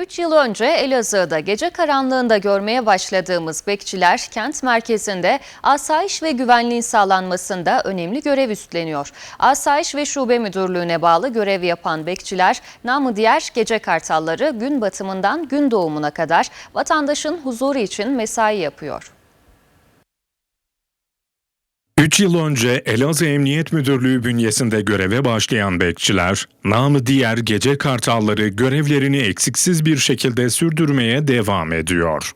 3 yıl önce Elazığ'da gece karanlığında görmeye başladığımız bekçiler kent merkezinde asayiş ve güvenliğin sağlanmasında önemli görev üstleniyor. Asayiş ve Şube Müdürlüğü'ne bağlı görev yapan bekçiler namı diğer gece kartalları gün batımından gün doğumuna kadar vatandaşın huzuru için mesai yapıyor. 3 yıl önce Elazığ Emniyet Müdürlüğü bünyesinde göreve başlayan bekçiler, namı diğer gece kartalları görevlerini eksiksiz bir şekilde sürdürmeye devam ediyor.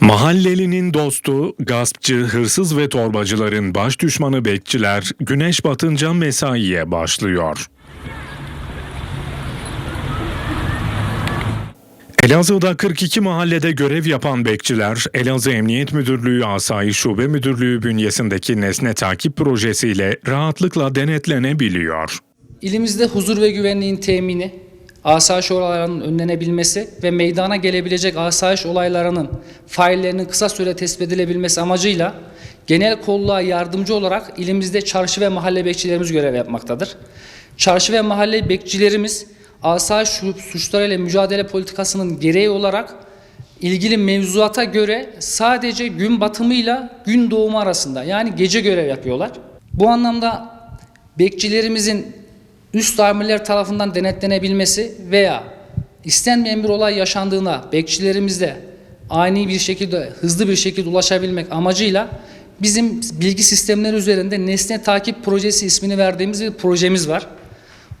Mahallelinin dostu, gaspçı, hırsız ve torbacıların baş düşmanı bekçiler güneş batınca mesaiye başlıyor. Elazığ'da 42 mahallede görev yapan bekçiler, Elazığ Emniyet Müdürlüğü Asayiş Şube Müdürlüğü bünyesindeki nesne takip projesiyle rahatlıkla denetlenebiliyor. İlimizde huzur ve güvenliğin temini, asayiş olaylarının önlenebilmesi ve meydana gelebilecek asayiş olaylarının faillerinin kısa süre tespit edilebilmesi amacıyla genel kolluğa yardımcı olarak ilimizde çarşı ve mahalle bekçilerimiz görev yapmaktadır. Çarşı ve mahalle bekçilerimiz asayiş suçlarıyla mücadele politikasının gereği olarak ilgili mevzuata göre sadece gün batımıyla gün doğumu arasında yani gece görev yapıyorlar. Bu anlamda bekçilerimizin üst amirler tarafından denetlenebilmesi veya istenmeyen bir olay yaşandığına bekçilerimizde ani bir şekilde hızlı bir şekilde ulaşabilmek amacıyla bizim bilgi sistemleri üzerinde nesne takip projesi ismini verdiğimiz bir projemiz var.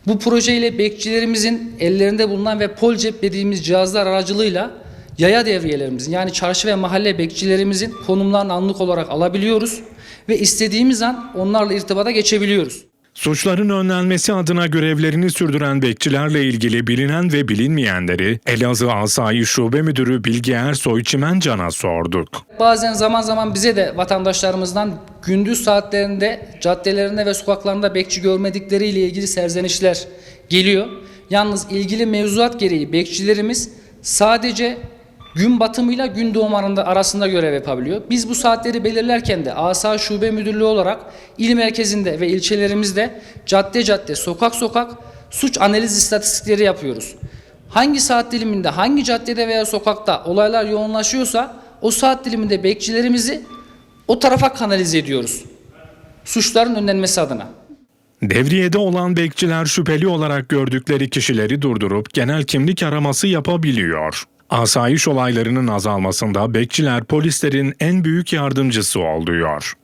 Bu projeyle bekçilerimizin ellerinde bulunan ve polcep dediğimiz cihazlar aracılığıyla yaya devriyelerimizin yani çarşı ve mahalle bekçilerimizin konumlarını anlık olarak alabiliyoruz ve istediğimiz an onlarla irtibata geçebiliyoruz. Suçların önlenmesi adına görevlerini sürdüren bekçilerle ilgili bilinen ve bilinmeyenleri Elazığ Asayiş Şube Müdürü Bilge Ersoy Çimencan'a sorduk. Bazen zaman zaman bize de vatandaşlarımızdan gündüz saatlerinde caddelerinde ve sokaklarında bekçi görmedikleriyle ilgili serzenişler geliyor. Yalnız ilgili mevzuat gereği bekçilerimiz sadece gün batımıyla gün doğum arasında görev yapabiliyor. Biz bu saatleri belirlerken de Asa Şube Müdürlüğü olarak il merkezinde ve ilçelerimizde cadde cadde, sokak sokak suç analiz istatistikleri yapıyoruz. Hangi saat diliminde, hangi caddede veya sokakta olaylar yoğunlaşıyorsa o saat diliminde bekçilerimizi o tarafa kanalize ediyoruz. Suçların önlenmesi adına. Devriyede olan bekçiler şüpheli olarak gördükleri kişileri durdurup genel kimlik araması yapabiliyor. Asayiş olaylarının azalmasında bekçiler polislerin en büyük yardımcısı oluyor.